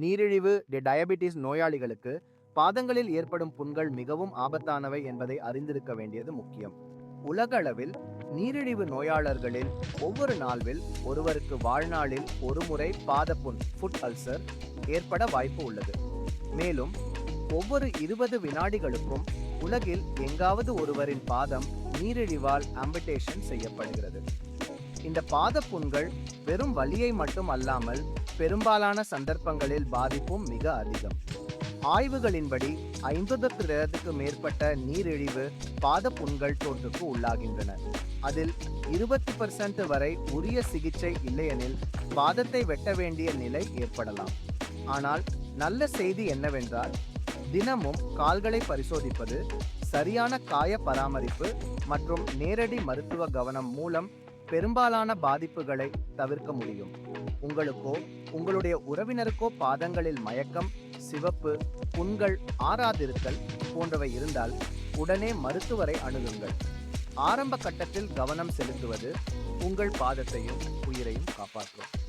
நீரிழிவு டயபிட்டிஸ் நோயாளிகளுக்கு பாதங்களில் ஏற்படும் புண்கள் மிகவும் ஆபத்தானவை என்பதை அறிந்திருக்க வேண்டியது முக்கியம். உலகளவில் நீரிழிவு நோயாளர்களில் ஒவ்வொரு நாள்வில் ஒருவருக்கு வாழ்நாளில் ஒருமுறை பாதப்புண் ஃபுட் அல்சர் ஏற்பட வாய்ப்பு உள்ளது. மேலும் ஒவ்வொரு இருபது வினாடிகளுக்கும் உலகில் எங்காவது ஒருவரின் பாதம் நீரிழிவால் ஆம்பிடேஷன் செய்யப்படுகிறது. இந்த பாதப்புண்கள் வெறும் வலியை மட்டும் அல்லாமல் பெரும்பாலான சந்தர்ப்பங்களில் பாதிப்பும் மிக அதிகம். ஆய்வுகளின்படி ஐம்பதுக்கு மேற்பட்ட நீரிழிவு பாதப்புண்கள் தோற்றுக்கு உள்ளாகின்றன. அதில் இருபத்தி பர்சன்ட் வரை உரிய சிகிச்சை இல்லையெனில் பாதத்தை வெட்ட வேண்டிய நிலை ஏற்படலாம். ஆனால் நல்ல செய்தி என்னவென்றால் தினமும் கால்களை பரிசோதிப்பது சரியான காய பராமரிப்பு மற்றும் நேரடி மருத்துவ கவனம் மூலம் பெரும்பாலான பாதிப்புகளை தவிர்க்க முடியும். உங்களுக்கோ உங்களுடைய உறவினருக்கோ பாதங்களில் மயக்கம் சிவப்பு புண்கள் ஆறாதிருத்தல் போன்றவை இருந்தால் உடனே மருத்துவரை அணுகுங்கள். ஆரம்ப கட்டத்தில் கவனம் செலுத்துவது உங்கள் பாதத்தையும் உயிரையும் காப்பாற்றும்.